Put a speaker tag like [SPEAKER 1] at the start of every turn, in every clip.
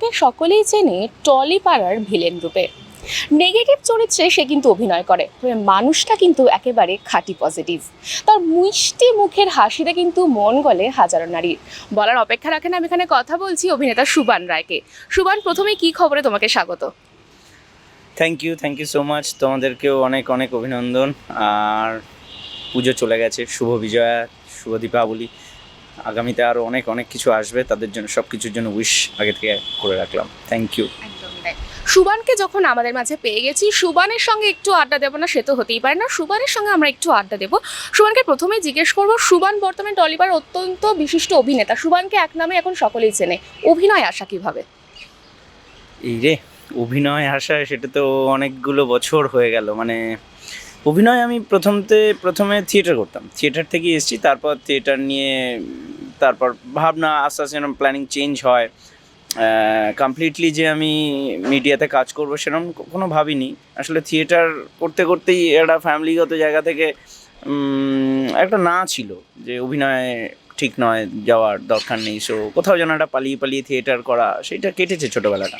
[SPEAKER 1] যাকে সকলেই চেনে টলি পাড়ার ভিলেন রূপে। নেগেটিভ চরিত্রে সে কিন্তু অভিনয় করে মানুষটা কিন্তু একেবারে খাঁটি পজিটিভ তার মিষ্টি মুখের হাসিতে কিন্তু মন গলে হাজারো নারীর বলার অপেক্ষা রাখেন, আমি এখানে কথা বলছি অভিনেতা সুবান রায়কে। সুবান, প্রথমে কি খবরে তোমাকে স্বাগত?
[SPEAKER 2] Thank you thank you so much তোমাদেরকেও অনেক অনেক অভিনন্দন। আর পুজো চলে গেছে, শুভ বিজয়া, শুভ দীপাবলি। আগামীতে আরও অনেক অনেক কিছু আসবে। তাদের জন্য সব কিছুর জন্য উইশ আগে থেকে করে রাখলাম। থ্যাংক ইউ
[SPEAKER 1] সুবানকে যখন আমাদের মাঝে পেয়ে গেছি সুবানের সঙ্গে একটু আড্ডা দেবো না সে তো হতেই পারে না। সুবানের সঙ্গে আমরা একটু আড্ডা দেবো। সুবানকে প্রথমেই জিজ্ঞেস করব সুবান বর্তমানে টলিবার অত্যন্ত বিশিষ্ট অভিনেতা। সুবানকে এক নামে এখন সকলেই চেনে। অভিনয় আসা কীভাবে?
[SPEAKER 2] এই রে অভিনয় আসা সেটা তো অনেকগুলো বছর হয়ে গেল। মানে অভিনয় আমি প্রথমতে, প্রথমে থিয়েটার করতাম। থিয়েটার থেকে এসেছি, তারপর থিয়েটার নিয়ে, তারপর ভাবনা, আস্তে আস্তে যেন প্ল্যানিং চেঞ্জ হয় কমপ্লিটলি যে আমি মিডিয়াতে কাজ করব সেরকম কোনো ভাবিনি। আসলে থিয়েটার করতে করতেই একটা ফ্যামিলিগত জায়গা থেকে একটা না ছিল যে অভিনয় ঠিক নয়, যাওয়ার দরকার নেই। সো কোথাও যেন একটা পালিয়ে পালিয়ে থিয়েটার করা, সেটা কেটেছে ছোটোবেলাটা।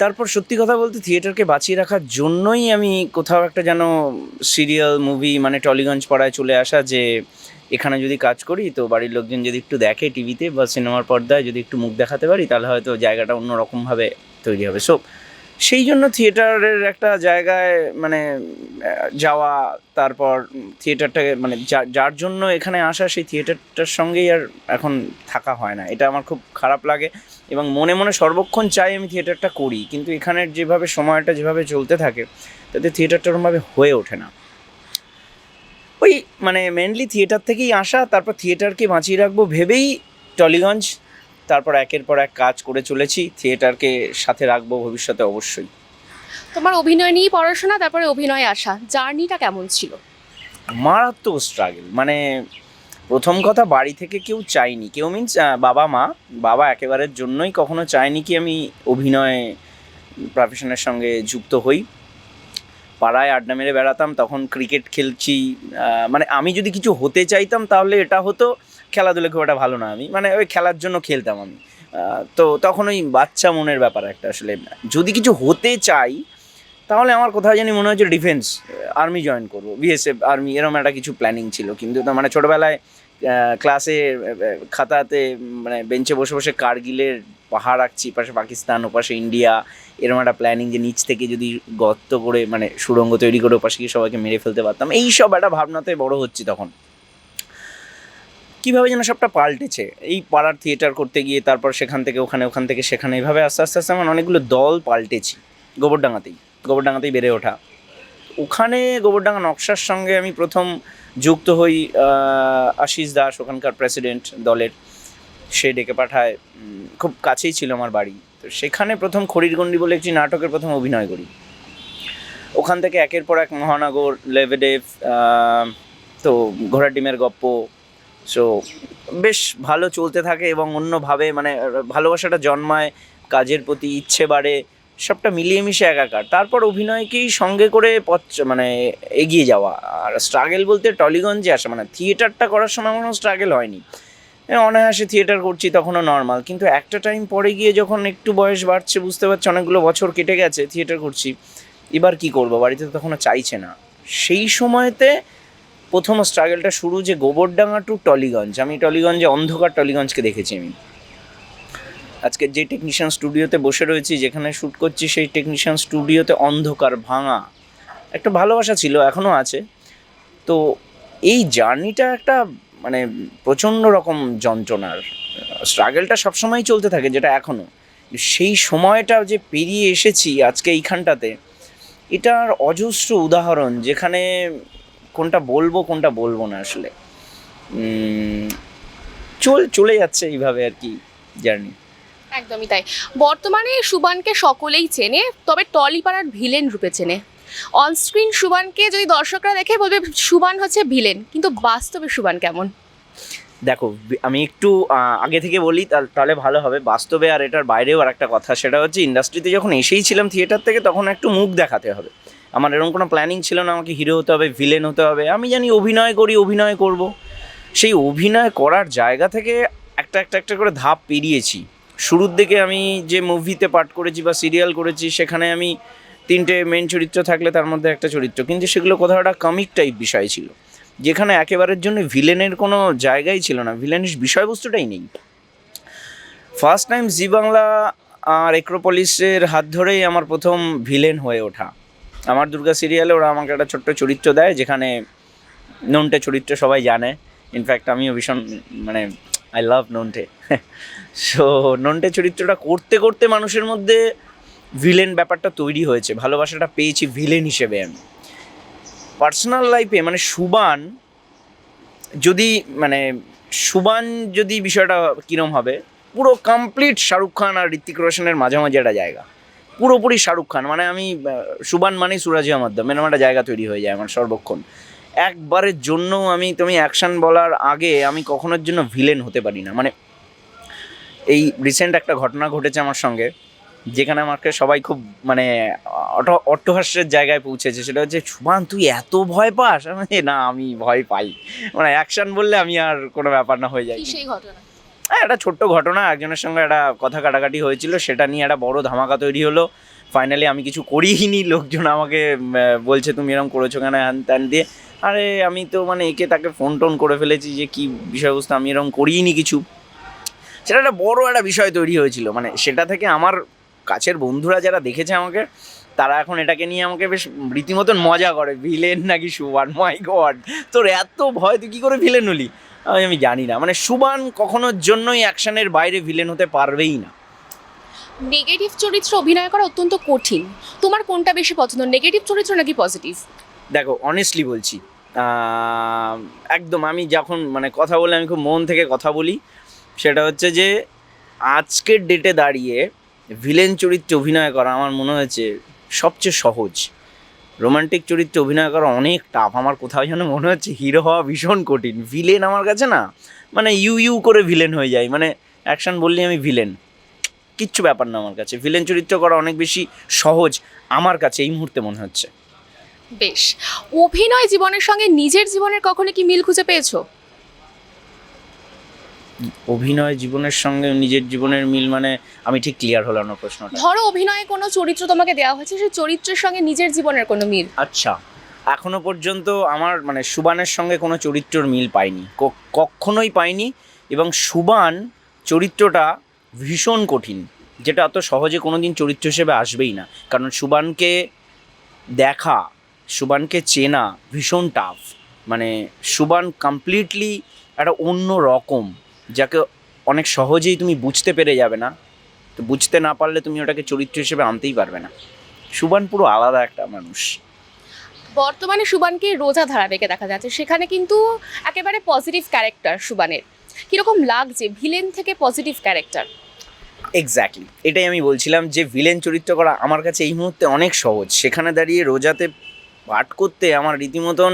[SPEAKER 2] তারপর সত্যি কথা বলতে থিয়েটারকে বাঁচিয়ে রাখার জন্যই আমি কোথাও একটা যেন সিরিয়াল, মুভি মানে টলিগঞ্জ পাড়ায় চলে আসা যে এখানে যদি কাজ করি, তো বাড়ির লোকজন যদি একটু দেখে টিভিতে বা সিনেমার পর্দায় যদি একটু মুখ দেখাতে পারি, তাহলে হয়তো জায়গাটা অন্যরকমভাবে তৈরি হবে। সো সেই জন্য থিয়েটারের একটা জায়গায় মানে যাওয়া, তারপর থিয়েটারটাকে মানে যার জন্য এখানে আসা, সেই থিয়েটারটার সঙ্গেই আর এখন থাকা হয় না। এটা আমার খুব খারাপ লাগে। এবং মনে মনে সর্বক্ষণ চাই আমি থিয়েটারটা করি। কিন্তু এখানের যেভাবে সময়টা যেভাবে চলতে থাকে তাতে থিয়েটারটা ওরমভাবে হয়ে ওঠে না। ওই মানে মেনলি থিয়েটার থেকেই আসা তারপর থিয়েটারকে বাঁচিয়ে রাখব ভেবেই টলিগঞ্জ তারপর একের পর এক কাজ করে চলেছি থিয়েটারকে সাথে রাখব ভবিষ্যতে অবশ্যই।
[SPEAKER 1] তোমার অভিনয় নিয়েই পড়াশোনা তারপরে অভিনয় আসা। জার্নিটা কেমন ছিল?
[SPEAKER 2] মারাত্মক স্ট্রাগল মানে প্রথম কথা, বাড়ি থেকে কেউ চায়নি। কেউ মিনস বাবা, মা, বাবা একেবারের জন্যই কখনো চায়নি কি আমি অভিনয় প্রফেশনের সঙ্গে যুক্ত হই। পাড়ায় আড্ডা মেরে বেড়াতাম, তখন ক্রিকেট খেলছি মানে আমি যদি কিছু হতে চাইতাম তাহলে এটা হতো, খেলাধুলা খুব একটা ভালো না আমি মানে ওই খেলার জন্য খেলতাম আমি। তো তখন ওই বাচ্চা মনের ব্যাপার একটা আসলে। যদি কিছু হতে চাই তাহলে আমার কোথাও জানি মনে হচ্ছে ডিফেন্স আর্মি জয়েন করব। বিএসএফ আর্মি এরকম একটা কিছু প্ল্যানিং ছিল। কিন্তু মানে ছোটোবেলায় ক্লাসে খাতাতে মানে বেঞ্চে বসে বসে কার্গিলের পাহাড় আঁকছি, পাশে পাকিস্তান, ওপাশে ইন্ডিয়া, এরকম একটা প্ল্যানিং যে নিচ থেকে যদি গর্ত করে মানে সুড়ঙ্গ তৈরি করে ওপাশে গিয়ে সবাইকে মেরে ফেলতে পারতাম। এই সব একটা ভাবনাতে বড় হচ্ছে তখন। কীভাবে যেন সবটা পাল্টেছে। এই পাড়ার থিয়েটার করতে গিয়ে, তারপর সেখান থেকে ওখানে, ওখান থেকে সেখানে এইভাবে আস্তে আস্তে আস্তে আমার অনেকগুলো দল পাল্টেছি। গোবরডাঙ্গাতেই। গোবরডাঙ্গাতেই বেড়ে ওঠা। ওখানে গোবরডাঙ্গা নকশার সঙ্গে আমি প্রথম যুক্ত হই আশিস দাস, ওখানকার প্রেসিডেন্ট দলের। সে ডেকে পাঠায় খুব কাছেই ছিল আমার বাড়ি। তো সেখানে প্রথম খড়িরগন্ডি বলে একটি নাটকের প্রথম অভিনয় করি। ওখান থেকে একের পর এক মহানগর লেভেডেভ তো ঘোড়ার ডিমের গপ্প। সো বেশ ভালো চলতে থাকে এবং অন্যভাবে মানে ভালোবাসাটা জন্মায়, কাজের প্রতি ইচ্ছে বাড়ে। সবটা মিলিয়ে মিশে একাকার। তারপর অভিনয়কেই সঙ্গে করে পথ মানে এগিয়ে যাওয়া। আর স্ট্রাগেল বলতে টলিগঞ্জে আসা মানে থিয়েটারটা করার সময় কোনো স্ট্রাগেল হয়নি। অনায়াসে থিয়েটার করছি, তখনও নর্মাল কিন্তু একটা টাইম পরে গিয়ে যখন একটু বয়স বাড়ছে, বুঝতে পারছি, অনেকগুলো বছর কেটে গেছে থিয়েটার করছি, এবার কি করব? বাড়িতে তো তখনও চাইছে না। সেই সময়তে প্রথম স্ট্রাগেলটা শুরু যে গোবরডাঙ্গা টু টলিগঞ্জ। আমি টলিগঞ্জে, অন্ধকার টলিগঞ্জকে দেখেছি আমি। আজকে যে টেকনিশিয়ান স্টুডিওতে বসে রয়েছি, যেখানে শ্যুট করছি, সেই টেকনিশিয়ান স্টুডিওতে অন্ধকার ভাঙা। একটা ভালোবাসা ছিল এখনও আছে। তো এই জার্নিটা একটা মানে প্রচণ্ড রকম যন্ত্রণার। স্ট্রাগলটা সবসময় চলতে থাকে, যেটা এখনও সেই সময়টা যে পেরিয়ে এসেছি আজকে এইখানটাতে, এটার অজস্র উদাহরণ, যেখানে কোনটা বলব কোনটা বলব না আসলে। চল, চলে যাচ্ছে এইভাবে আর কি জার্নি।
[SPEAKER 1] একদমই তাই। বর্তমানে সুবানকে সকলেই চেনে, তবে টলিপাড়ার ভিলেন রূপে চেনে। অনস্ক্রিন সুবানকে যদি দর্শকরা দেখে বলবে সুবান হচ্ছে ভিলেন, কিন্তু বাস্তবে সুবান কেমন?
[SPEAKER 2] দেখো, আমি একটু আগে থেকে বলি তাহলে- ভালো হবে। বাস্তবে আর এটার বাইরেও আর একটা কথা, সেটা হচ্ছে ইন্ডাস্ট্রিতে যখন এসেই ছিলাম থিয়েটার থেকে, তখন একটু মুখ দেখাতে হবে। আমার এরকম কোনো প্ল্যানিং ছিল না, আমাকে হিরো হতে হবে, ভিলেন হতে হবে। আমি জানি অভিনয় করি, অভিনয় করব। সেই অভিনয় করার জায়গা থেকে একটা একটা একটা করে ধাপ পেরিয়েছি। শুরুর দিকে আমি যে মুভিতে পাঠ করেছি বা সিরিয়াল করেছি, সেখানে আমি তিনটে মেন চরিত্র থাকলে তার মধ্যে একটা চরিত্র। কিন্তু সেগুলো কোথাও একটা কমিক টাইপ বিষয় ছিল, যেখানে একেবারের জন্য ভিলেনের কোনো জায়গাই ছিল না। ভিলেনের বিষয়বস্তুটাই নেই। ফার্স্ট টাইম জি বাংলা আর এক্রোপলিসের হাত ধরেই আমার প্রথম ভিলেন হয়ে ওঠা। আমার দুর্গা সিরিয়ালে ওরা আমাকে একটা ছোট্ট চরিত্র দেয়, যেখানে নন্টে চরিত্র সবাই জানে। ইনফ্যাক্ট আমিও ভীষণ মানে I love Nonte so Nonte চরিত্রটা করতে করতে মানুষের মধ্যে ভিলেন ব্যাপারটা তৈরি হয়েছে। ভালোবাসাটা পেয়েছি ভিলেন হিসেবে আমি। পার্সোনাল লাইফে মানে সুবান, যদি মানে সুবান যদি বিষয়টা কীরম হবে, পুরো কমপ্লিট শাহরুখ খান আর ঋত্বিক রোশনের মাঝামাঝি একটা জায়গা। পুরোপুরি শাহরুখ খান মানে আমি সুবান মানেই সুরাজি মাধ্যম এরকম একটা জায়গা তৈরি হয়ে যায় আমার সর্বক্ষণ। একবারের জন্য আমি তুমি অ্যাকশন বলার আগে আমি কখনোর জন্য ভিলেন হতে পারি না। মানে এই রিসেন্ট একটা ঘটনা ঘটেছে আমার সঙ্গে যেখানে আমাকে সবাই খুব মানে অট অট্টহাস্যের জায়গায় পৌঁছেছে। সেটা হচ্ছে সুমান তুই এত ভয় পাস? বলি, না আমি ভয় পাই। মানে অ্যাকশন বললে আমি আর কোনো ব্যাপার না হয়ে যায়।
[SPEAKER 1] কি সেই ঘটনা?
[SPEAKER 2] হ্যাঁ একটা ছোট্ট ঘটনা একজনের সঙ্গে একটা কথা কাটাকাটি হয়েছিল। সেটা নিয়ে একটা বড় ধামাকা তৈরি হলো। ফাইনালি আমি কিছু করিনি লোকজন আমাকে বলছে তুমি এরকম করেছ কেন? হ্যান ত্যান দিয়ে আরে, আমি তো মানে একে তাকে ফোন টোন করে ফেলেছি যে কি বিষয়বস্তু, আমি এরকম করিনি কিছু। সেটা একটা বড় একটা বিষয় তৈরি হয়েছিল। মানে সেটা থেকে আমার কাছের বন্ধুরা যারা দেখেছে আমাকে, তারা এখন এটাকে নিয়ে আমাকে বেশ রীতিমতন মজা করে। ভিলেন নাকি সুবান? মাই গড তোর এত ভয়, তুই কী করে ভিলেন হলি? আমি আমি জানি না। মানে সুবান কখনোর জন্যই অ্যাকশনের বাইরে ভিলেন হতে পারবেই না।
[SPEAKER 1] নেগেটিভ চরিত্র অভিনয় করা অত্যন্ত কঠিন। তোমার কোনটা বেশি পছন্দ? নেগেটিভ চরিত্র নাকি পজিটিভ
[SPEAKER 2] দেখো অনেস্টলি বলছি একদম আমি যখন মানে কথা বলে আমি খুব মন থেকে কথা বলি, সেটা হচ্ছে যে আজকের ডেটে দাঁড়িয়ে ভিলেন চরিত্রে অভিনয় করা আমার মনে হয়েছে সবচেয়ে সহজ। রোমান্টিক চরিত্রে অভিনয় করা অনেক টাফ আমার কোথাও যেন মনে হচ্ছে হিরো হওয়া ভীষণ কঠিন। ভিলেন আমার কাছে না মানে ইউ ইউ করে ভিলেন হয়ে যায় মানে অ্যাকশন বললে আমি ভিলেন কিচ্ছু ব্যাপার না আমার কাছে। ভিলেন চরিত্র করা অনেক বেশি সহজ আমার কাছে এই মুহূর্তে মনে হচ্ছে।
[SPEAKER 1] বেশ। অভিনয় জীবনের সঙ্গে নিজের জীবনের কখনো কি মিল খুঁজে পেয়েছ?
[SPEAKER 2] অভিনয় জীবনের সঙ্গে নিজের জীবনের মিল মানে আমি ঠিক ক্লিয়ার হলাম না প্রশ্নটা।
[SPEAKER 1] ধরো অভিনয়ে কোনো চরিত্র তোমাকে দেওয়া হয়েছে সেই চরিত্রের সঙ্গে নিজের জীবনের কোনো মিল?
[SPEAKER 2] আচ্ছা এখনও পর্যন্ত আমার মানে সুবানের সঙ্গে কোনো চরিত্রর মিল পাইনি কখনোই পাইনি এবং সুবান চরিত্রটা ভীষণ কঠিন যেটা এত সহজে কোনো দিন চরিত্র হিসেবে আসবেই না। কারণ সুবানকে দেখা সুবানকে চেনা ভীষণ টাফ মানে সুবান কমপ্লিটলি একটা অন্য রকম যাকে অনেক সহজেই তুমি বুঝতে পেরে যাবে না। তো বুঝতে না পারলে তুমি ওটাকে চরিত্র হিসেবে আনতেই পারবে না। সুবান পুরো আলাদা একটা মানুষ।
[SPEAKER 1] বর্তমানে সুবানকে রোজা ধারাবাহিকে দেখা যাচ্ছে। সেখানে কিন্তু একেবারে পজিটিভ ক্যারেক্টার সুবানের। কীরকম লাগছে ভিলেন থেকে পজিটিভ ক্যারেক্টার
[SPEAKER 2] এক্স্যাক্টলি এটাই আমি বলছিলাম যে ভিলেন চরিত্র করা আমার কাছে এই মুহূর্তে অনেক সহজ। সেখানে দাঁড়িয়ে রোজাতে পাঠ করতে আমার রীতিমতন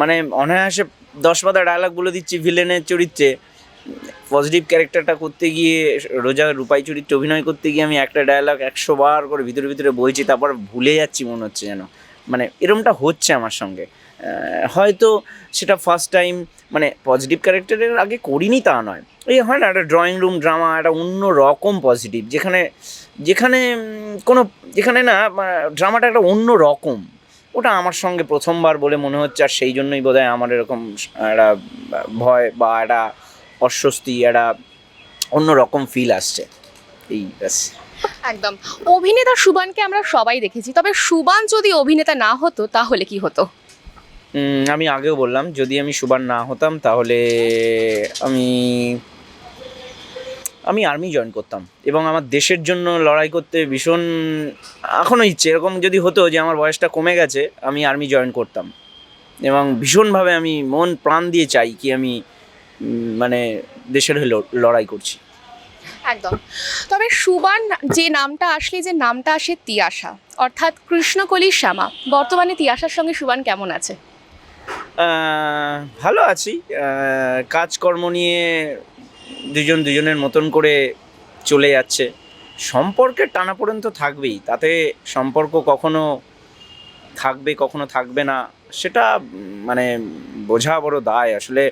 [SPEAKER 2] মানে অনায়াসে দশ পাতা ডায়লগ বলে দিচ্ছি ভিলেনের চরিত্রে। পজিটিভ ক্যারেক্টারটা করতে গিয়ে, রোজা রূপাই চরিত্রে অভিনয় করতে গিয়ে আমি একটা ডায়লগ একশো বার করে ভিতরে ভিতরে বলছি তারপর ভুলে যাচ্ছি মনে হচ্ছে যেন। মানে এরমটা হচ্ছে আমার সঙ্গে। হয়তো সেটা ফার্স্ট টাইম মানে পজিটিভ ক্যারেক্টারের আগে করিনি তা নয়। এই হয় না, একটা ড্রয়িং রুম ড্রামা একটা অন্য রকম পজিটিভ যেখানে যেখানে কোনো, যেখানে না ড্রামাটা একটা অন্য রকম। ওটা আমার সঙ্গে প্রথমবার বলে মনে হচ্ছে আর সেই জন্যই বোধহয় আমার এরকম একটা ভয় বা একটা অস্বস্তি একটা অন্য রকম ফিল আসছে। এই ব্যাস।
[SPEAKER 1] একদম। অভিনেতা সুবানকে আমরা সবাই দেখেছি তবে সুবান যদি অভিনেতা না হতো তাহলে কি হতো?
[SPEAKER 2] আমি আগেও বললাম যদি আমি সুবান না হতাম তাহলে আমি আমি আর্মি জয়েন করতাম। এবং আমার দেশের জন্য লড়াই করতে ভীষণ এখনও ইচ্ছে। এরকম যদি হতো যে আমার বয়সটা কমে গেছে আমি আর্মি জয়েন করতাম। এবং ভীষণভাবে আমি মন প্রাণ দিয়ে চাই কি আমি মানে দেশের হয়ে লড়াই করছি।
[SPEAKER 1] একদম। তবে সুবান যে নামটা আসলে যে নামটা আসে তিয়াশা। অর্থাৎ কৃষ্ণকলি শ্যামা। বর্তমানে তিয়াশার সঙ্গে সুবান কেমন আছে?
[SPEAKER 2] ভালো আছি। কাজকর্ম নিয়ে দুজন দুজনের মতন করে চলে যাচ্ছে। সম্পর্কের টানাপোড়েন তো থাকবেই, তাতে সম্পর্ক কখনো থাকবে কখনো থাকবে না, সেটা মানে বোঝা বড় দায়। আসলে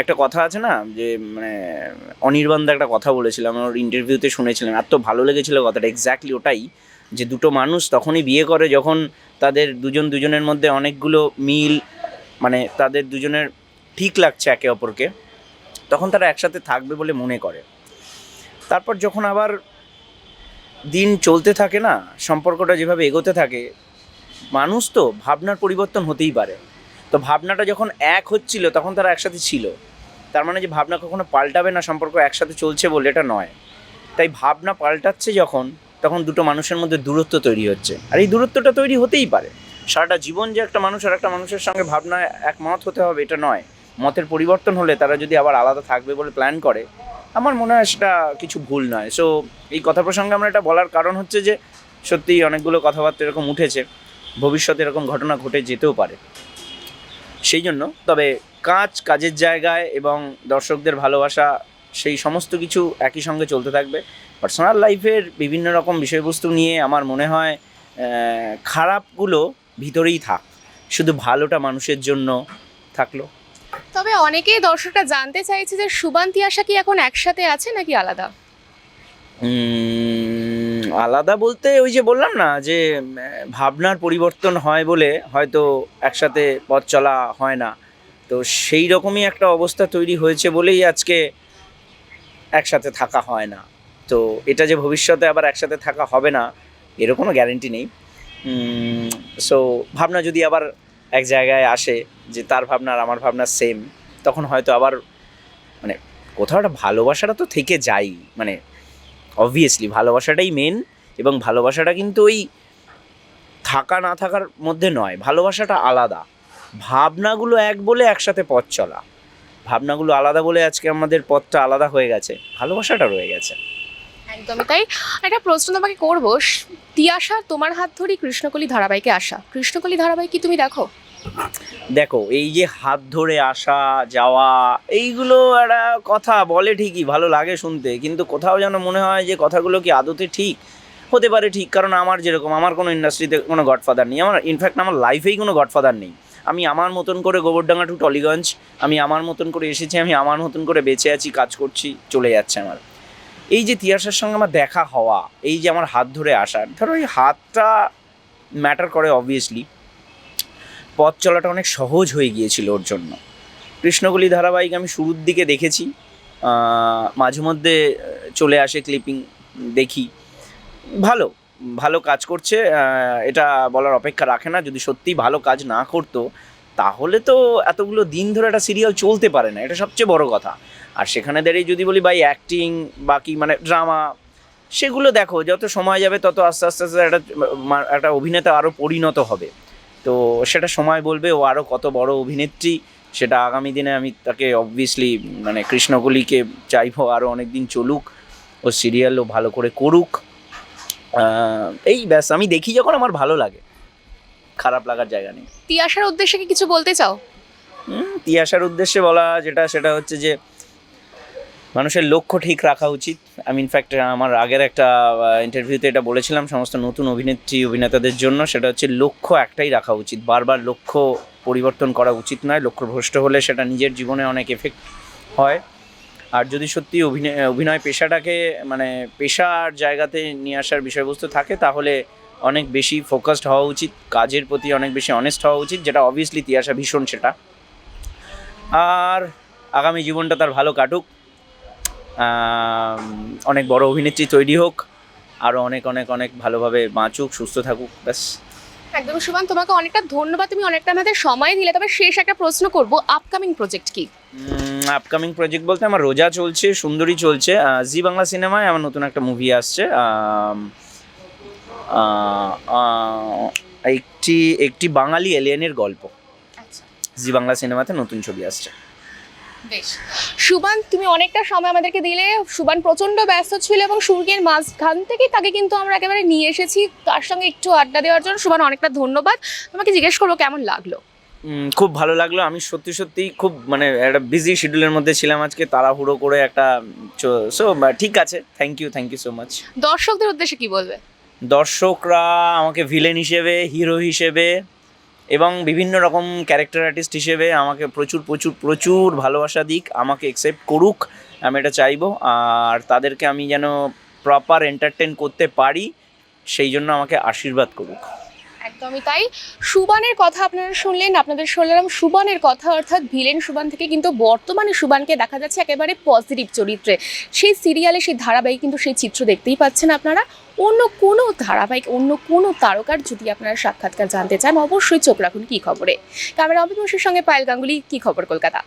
[SPEAKER 2] একটা কথা আছে না, যে মানে অনির্বাণদা একটা কথা বলেছিলাম, ওর ইন্টারভিউতে শুনেছিলাম এত ভালো লেগেছিল কথাটা এক্স্যাক্টলি ওটাই, যে দুটো মানুষ তখনই বিয়ে করে যখন তাদের দুজন দুজনের মধ্যে অনেকগুলো মিল মানে তাদের দুজনের ঠিক লাগছে একে অপরকে। তখন তারা একসাথে থাকবে বলে মনে করে। তারপর যখন আবার দিন চলতে থাকে না, সম্পর্কটা যেভাবে এগোতে থাকে, মানুষ তো ভাবনার পরিবর্তন হতেই পারে। তো ভাবনাটা যখন এক হচ্ছিল, তখন তারা একসাথে ছিল। তার মানে যে ভাবনা কখনো পাল্টাবে না, সম্পর্ক একসাথে চলছে বলে এটা নয়। তাই ভাবনা পাল্টাচ্ছে যখন, তখন দুটো মানুষের মধ্যে দূরত্ব তৈরি হচ্ছে। আর এই দূরত্বটা তৈরি হতেই পারে। সারাটা জীবন যে একটা মানুষ আর একটা মানুষের সঙ্গে ভাবনা একমত হতে হবে, এটা নয়। মতের পরিবর্তন হলে তারা যদি আবার আলাদা থাকবে বলে প্ল্যান করে, আমার মনে হয় সেটা কিছু ভুল নয়। সো এই কথা প্রসঙ্গে আমরা এটা বলার কারণ হচ্ছে যে সত্যিই অনেকগুলো কথাবার্তা এরকম উঠেছে, ভবিষ্যতে এরকম ঘটনা ঘটে যেতেও পারে। সেই জন্য, তবে কাজ, কাজের জায়গায় এবং দর্শকদের ভালোবাসা, সেই সমস্ত কিছু একই সঙ্গে চলতে থাকবে। পার্সোনাল লাইফের বিভিন্ন রকম বিষয়বস্তু নিয়ে আমার মনে হয় খারাপগুলো ভিতরেই থাক। শুধু ভালোটা মানুষের জন্য থাকল।
[SPEAKER 1] তবে অনেকেই দর্শকরা জানতে চাইছে যে সুবান্তি আশা কি এখন একসাথে আছে নাকি আলাদা?
[SPEAKER 2] আলাদা বলতে ওই যে বললাম না যে ভাবনার পরিবর্তন হয় বলে হয়তো একসাথে পথ চলা হয় না। তো সেই রকমই একটা অবস্থা তৈরি হয়েছে বলেই আজকে একসাথে থাকা হয় না। তো এটা যে ভবিষ্যতে আবার একসাথে থাকা হবে না, এরও কোনো গ্যারেন্টি নেই। সো ভাবনা যদি আবার এক জায়গায় আসে যে তার ভাবনা আর আমার ভাবনা সেম তখন হয়তো আবার মানে কোথাও একটা ভালোবাসাটা তো থেকে যাই মানে অবভিয়াসলি ভালোবাসাটাই মেন এবং ভালোবাসাটা কিন্তু ওই থাকা না থাকার মধ্যে নয়, ভালোবাসাটা আলাদা। ভাবনাগুলো এক বলে একসাথে পথ চলা। ভাবনাগুলো আলাদা বলে আজকে আমাদের পথটা আলাদা হয়ে গেছে, ভালোবাসাটা রয়ে গেছে।
[SPEAKER 1] একদমই তাই। একটা প্রশ্ন তোমাকে করব তিয়াশা, তোমার হাত ধরেই কৃষ্ণকলি ধারাবাহিকে আসা। কৃষ্ণকলি ধারাবাহিক কি তুমি দেখো?
[SPEAKER 2] দেখো, এই যে হাত ধরে আসা, যাওয়া, এইগুলো একটা কথা বলে ঠিকই, ভালো লাগে শুনতে। কিন্তু কোথাও যেন মনে হয় যে কথাগুলো কি আদতে ঠিক? হতে পারে ঠিক, কারণ আমার যেরকম, আমার কোনো ইন্ডাস্ট্রিতে কোনো গডফাদার নেই। আমার ইনফ্যাক্ট আমার লাইফেই কোনো গডফাদার নেই। আমি আমার মতন করে গোবরডাঙ্গা টু টলিগঞ্জ আমি আমার মতন করে এসেছি, আমি আমার মতন করে বেঁচে আছি, কাজ করছি, চলে যাচ্ছে আমার। এই যে তিয়াসার সঙ্গে আমার দেখা হওয়া, এই যে আমার হাত ধরে আসা, ধরো এই হাতটা ম্যাটার করে অবভিয়াসলি পথ চলাটা অনেক সহজ হয়ে গিয়েছিল ওর জন্য। কৃষ্ণকলি ধারাবাহিক আমি শুরুর দিকে দেখেছি মাঝে মধ্যে চলে আসে ক্লিপিং দেখি। ভালো ভালো কাজ করছে এটা বলার অপেক্ষা রাখে না, যদি সত্যিই ভালো কাজ না করতো, তাহলে তো এতগুলো দিন ধরে একটা সিরিয়াল চলতে পারে না, এটা সবচেয়ে বড় কথা। আর সেখানে দাঁড়িয়ে যদি বলি ভাই অ্যাক্টিং বাকি মানে ড্রামা সেগুলো দেখো যত সময় যাবে তত আস্তে আস্তে আস্তে একটা একটা অভিনেতা আরও পরিণত হবে। তো সেটা সময় বলবে ও আরও কত বড় অভিনেত্রী সেটা আগামী দিনে আমি তাকে অবভিয়াসলি মানে কৃষ্ণকলিকে চাইব আরও অনেক দিন চলুক ও সিরিয়ালও ভালো করে করুক। এই ব্যাস আমি দেখি যখন আমার ভালো লাগে। খারাপ লাগার জায়গা নেই।
[SPEAKER 1] তিয়াশার উদ্দেশ্যে কি কিছু বলতে চাও?
[SPEAKER 2] তিয়াসার উদ্দেশ্যে বলা যেটা সেটা হচ্ছে যে মানুষের লক্ষ্য ঠিক রাখা উচিত। আমি ইনফ্যাক্ট আমার আগের একটা ইন্টারভিউতে এটা বলেছিলাম, সমস্ত নতুন অভিনেত্রী, অভিনেতাদের জন্য। সেটা হচ্ছে লক্ষ্য একটাই রাখা উচিত। বারবার লক্ষ্য পরিবর্তন করা উচিত নয়। লক্ষ্য ভ্রষ্ট হলে সেটা নিজের জীবনে অনেক এফেক্ট হয়। আর যদি সত্যি অভিনয় অভিনয় পেশাটাকে মানে পেশার জায়গাতে নিয়ে আসার বিষয়বস্তু থাকে, তাহলে অনেক বেশি ফোকাসড হওয়া উচিত। কাজের প্রতি অনেক বেশি অনেস্ট হওয়া উচিত, যেটা অবভিয়াসলি তিয়াসা ভীষণ সেটা। আর আগামী জীবনটা তার ভালো কাটুক। অনেক বড় অভিনেত্রী তৈরি হোক আরও অনেক অনেক অনেক ভালোভাবে বাঁচুক সুস্থ থাকুক ব্যাস।
[SPEAKER 1] একদম সুমান তোমাকে অনেকটা ধন্যবাদ তুমি অনেকটা আমাদের সময় দিলে তবে শেষ একটা প্রশ্ন করব আপকামিং প্রজেক্ট কি?
[SPEAKER 2] আপকামিং প্রজেক্ট বলতে আমার রোজা চলছে সুন্দরী চলছে জি বাংলা সিনেমায় আমার নতুন একটা মুভি আসছে একটি একটি বাঙালি এলিয়েনের গল্প।
[SPEAKER 1] আচ্ছা।
[SPEAKER 2] জি বাংলা সিনেমাতে নতুন ছবি আসছে।
[SPEAKER 1] বেশ। সুবান তুমি অনেকটা সময় আমাদেরকে দিলে। সুবান প্রচণ্ড ব্যস্ত ছিল এবং সূর্যের মাঝখান থেকে তাকে কিন্তু আমরা একেবারে নিয়ে এসেছি। তার সঙ্গে একটু আড্ডা দেওয়ার জন্য সুবান অনেকটা ধন্যবাদ। তোমাকে জিজ্ঞেস করব কেমন লাগল?
[SPEAKER 2] খুব ভালো লাগল। আমি সত্যি সত্যি খুব মানে একটা বিজি শিডিউলের মধ্যে ছিলাম আজকে। তাড়াহুড়ো করে একটা সো ঠিক আছে। Thank you thank you so much
[SPEAKER 1] দর্শকদের উদ্দেশ্যে কি বলবে?
[SPEAKER 2] দর্শকরা আমাকে ভিলেন হিসেবে হিরো হিসেবে এবং বিভিন্ন রকম ক্যারেক্টার আর্টিস্ট হিসেবে আমাকে প্রচুর প্রচুর প্রচুর ভালোবাসা দিক, আমাকে একসেপ্ট করুক, আমি এটা চাইব। আর তাদেরকে আমি যেন প্রপার এন্টারটেন করতে পারি, সেই জন্য আমাকে আশীর্বাদ করুক।
[SPEAKER 1] একদমই তাই। সুবানের কথা আপনারা শুনলেন, আপনাদের শুনলাম সুবানের কথা, অর্থাৎ ভিলেন সুবান থেকে কিন্তু বর্তমানে সুবানকে দেখা যাচ্ছে একেবারে পজিটিভ চরিত্রে। সেই সিরিয়ালে সেই ধারাবাহিক কিন্তু সেই চিত্র দেখতেই পাচ্ছেন আপনারা। অন্য কোনো ধারাবাহিক, অন্য কোনো তারকার যদি আপনারা সাক্ষাৎকার জানতে চান, অবশ্যই চোখ রাখুন কী খবরে। ক্যামেরা অভিমসের সঙ্গে পায়েল গাঙ্গুলি, কী খবর কলকাতা?